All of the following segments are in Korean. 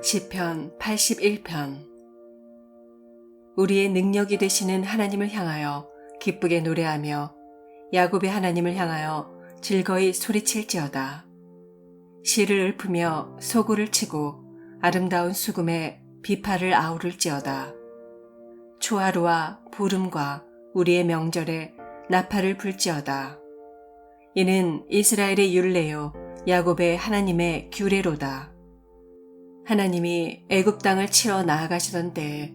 시편 81편 우리의 능력이 되시는 하나님을 향하여 기쁘게 노래하며 야곱의 하나님을 향하여 즐거이 소리칠지어다. 시를 읊으며 소구를 치고 아름다운 수금에 비파를 아우를지어다. 초하루와 보름과 우리의 명절에 나팔을 불지어다. 이는 이스라엘의 율례요 야곱의 하나님의 규례로다. 하나님이 애굽 땅을 치러 나아가시던 때에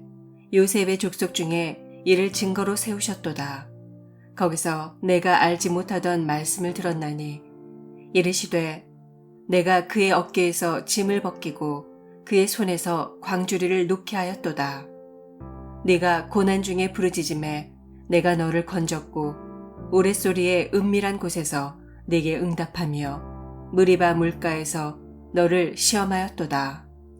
요셉의 족속 중에 이를 증거로 세우셨도다. 거기서 내가 알지 못하던 말씀을 들었나니 이르시되 내가 그의 어깨에서 짐을 벗기고 그의 손에서 광주리를 놓게 하였도다. 네가 고난 중에 부르짖음에 내가 너를 건졌고 우레소리의 은밀한 곳에서 네게 응답하며 무리바 물가에서 너를 시험하였도다.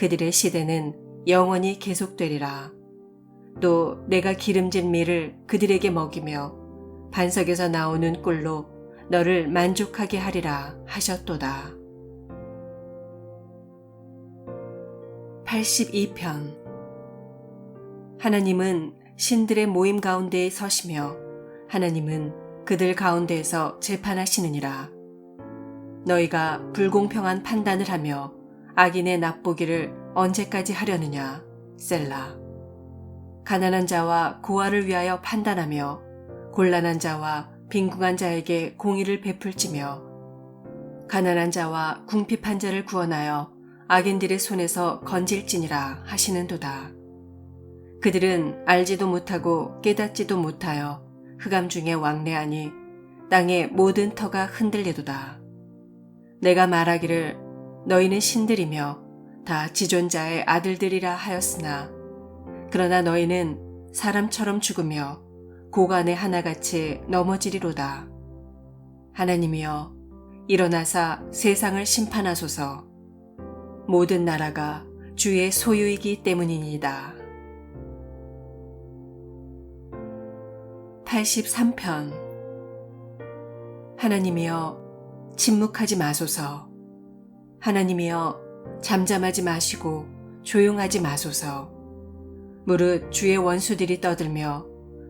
그들의 시대는 영원히 계속되리라. 또 내가 기름진 밀을 그들에게 먹이며 반석에서 나오는 꿀로 너를 만족하게 하리라 하셨도다. 82편 하나님은 신들의 모임 가운데에 서시며 하나님은 그들 가운데에서 재판하시느니라. 너희가 불공평한 판단을 하며 악인의 납보기를 언제까지 하려느냐, 셀라. 가난한 자와 고아를 위하여 판단하며 곤란한 자와 빈궁한 자에게 공의를 베풀지며 가난한 자와 궁핍한 자를 구원하여 악인들의 손에서 건질지니라 하시는도다. 그들은 알지도 못하고 깨닫지도 못하여 흑암 중에 왕래하니 땅의 모든 터가 흔들리도다. 내가 말하기를 너희는 신들이며 다 지존자의 아들들이라 하였으나 그러나 너희는 사람처럼 죽으며 고간의 하나같이 넘어지리로다. 하나님이여 일어나사 세상을 심판하소서 모든 나라가 주의 소유이기 때문이니이다. 83편 하나님이여 침묵하지 마소서 하나님이여 잠잠하지 마시고 조용하지 마소서 무릇 주의 원수들이 떠들며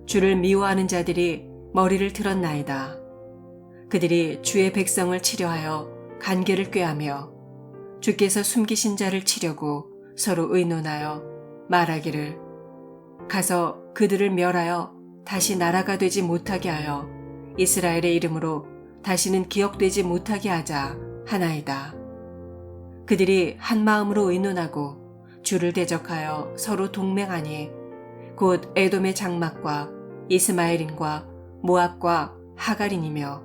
주를 미워하는 자들이 머리를 들었나이다. 그들이 주의 백성을 치려하여 간계를 꾀하며 주께서 숨기신 자를 치려고 서로 의논하여 말하기를 가서 그들을 멸하여 다시 나라가 되지 못하게 하여 이스라엘의 이름으로 다시는 기억되지 못하게 하자 하나이다. 그들이 한 마음으로 의논하고 주를 대적하여 서로 동맹하니 곧 에돔의 장막과 이스마엘인과 모압과 하갈인이며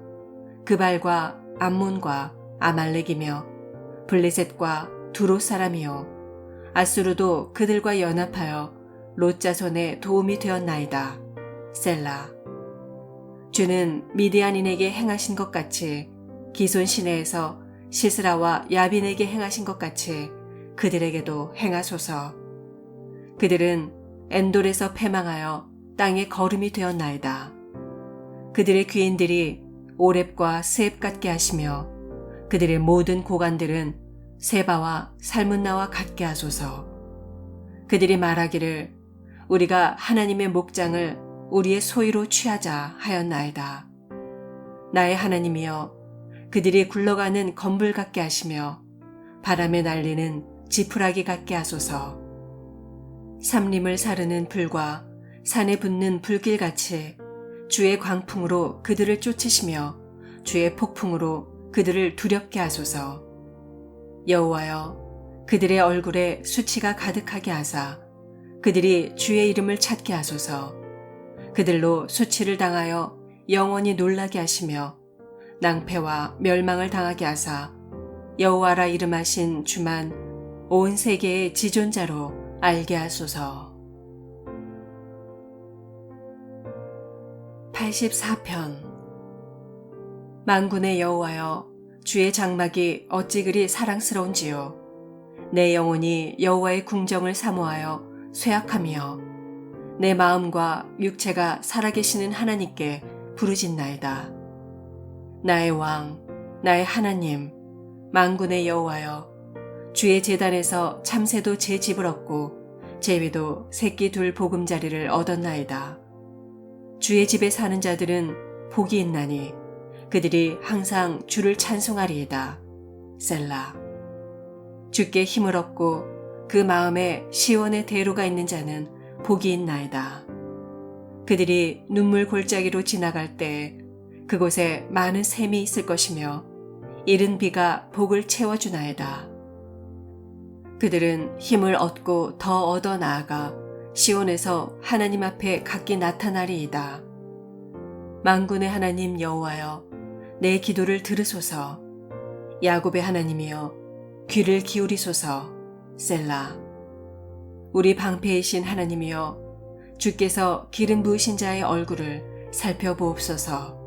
그발과 암몬과 아말렉이며 블레셋과 두로 사람이요 아수르도 그들과 연합하여 롯자손에 도움이 되었나이다. 셀라 주는 미디안인에게 행하신 것 같이 기손 시내에서 시스라와 야빈에게 행하신 것 같이 그들에게도 행하소서. 그들은 엔돌에서 패망하여 땅에 거름이 되었나이다. 그들의 귀인들이 오랩과 스앱 같게 하시며 그들의 모든 고관들은 세바와 살문나와 같게 하소서. 그들이 말하기를 우리가 하나님의 목장을 우리의 소유로 취하자 하였나이다. 나의 하나님이여 그들이 굴러가는 건불 같게 하시며 바람에 날리는 지푸라기 같게 하소서. 삼림을 사르는 불과 산에 붙는 불길같이 주의 광풍으로 그들을 쫓으시며 주의 폭풍으로 그들을 두렵게 하소서. 여호와여 그들의 얼굴에 수치가 가득하게 하사 그들이 주의 이름을 찾게 하소서. 그들로 수치를 당하여 영원히 놀라게 하시며 낭패와 멸망을 당하게 하사 여호와라 이름하신 주만 온 세계의 지존자로 알게 하소서. 84편. 만군의 여호와여 주의 장막이 어찌 그리 사랑스러운지요. 내 영혼이 여호와의 궁정을 사모하여 쇠약하며 내 마음과 육체가 살아계시는 하나님께 부르짖나이다 나의 왕 나의 하나님 만군의 여호와여 주의 재단에서 참새도 제 집을 얻고 제비도 새끼 둘 보금자리를 얻었나이다 주의 집에 사는 자들은 복이 있나니 그들이 항상 주를 찬송하리이다. 셀라. 주께 힘을 얻고 그 마음에 시원의 대로가 있는 자는 복이 있나이다. 그들이 눈물 골짜기로 지나갈 때 그곳에 많은 샘이 있을 것이며 이른 비가 복을 채워주나이다. 그들은 힘을 얻고 더 얻어 나아가 시온에서 하나님 앞에 각기 나타나리이다. 만군의 하나님 여호와여, 내 기도를 들으소서. 야곱의 하나님이여, 귀를 기울이소서. 셀라. 우리 방패이신 하나님이여, 주께서 기름 부으신 자의 얼굴을 살펴보옵소서.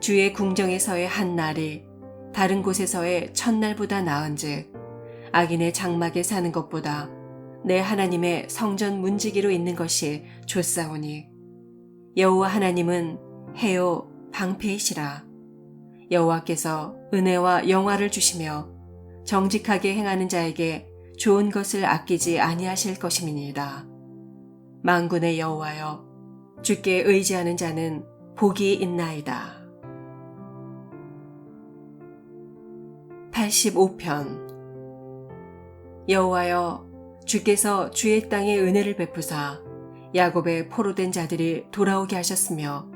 주의 궁정에서의 한 날이 다른 곳에서의 첫날보다 나은즉 악인의 장막에 사는 것보다 내 하나님의 성전 문지기로 있는 것이 좋사오니 여호와 하나님은 해요 방패이시라 여호와께서 은혜와 영화를 주시며 정직하게 행하는 자에게 좋은 것을 아끼지 아니하실 것임이니이다. 만군의 여호와여 주께 의지하는 자는 복이 있나이다. 85편 여호와여 주께서 주의 땅에 은혜를 베푸사 야곱의 포로된 자들이 돌아오게 하셨으며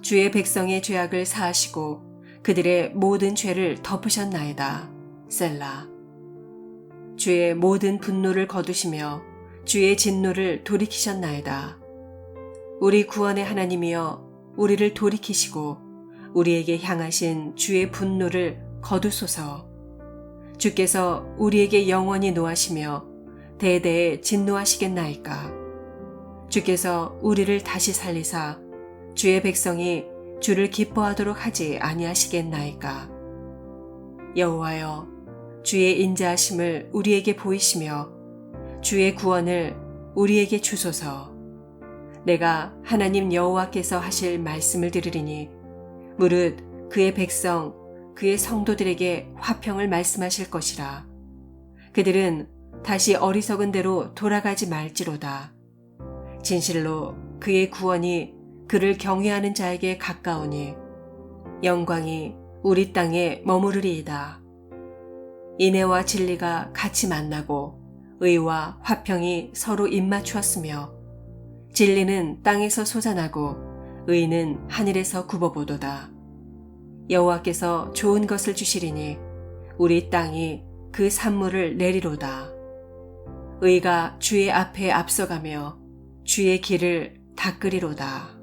주의 백성의 죄악을 사하시고 그들의 모든 죄를 덮으셨나이다. 셀라. 주의 모든 분노를 거두시며 주의 진노를 돌이키셨나이다. 우리 구원의 하나님이여 우리를 돌이키시고 우리에게 향하신 주의 분노를 거두소서. 주께서 우리에게 영원히 노하시며 대대에 진노하시겠나이까. 주께서 우리를 다시 살리사 주의 백성이 주를 기뻐하도록 하지 아니하시겠나이까. 여호와여, 주의 인자하심을 우리에게 보이시며 주의 구원을 우리에게 주소서. 내가 하나님 여호와께서 하실 말씀을 들으리니 무릇 그의 백성 그의 성도들에게 화평을 말씀하실 것이라. 그들은 다시 어리석은 대로 돌아가지 말지로다. 진실로 그의 구원이 그를 경외하는 자에게 가까우니 영광이 우리 땅에 머무르리이다. 인애와 진리가 같이 만나고 의와 화평이 서로 입맞추었으며 진리는 땅에서 솟아나고 의는 하늘에서 굽어보도다. 여호와께서 좋은 것을 주시리니 우리 땅이 그 산물을 내리로다. 의가 주의 앞에 앞서가며 주의 길을 닦으리로다.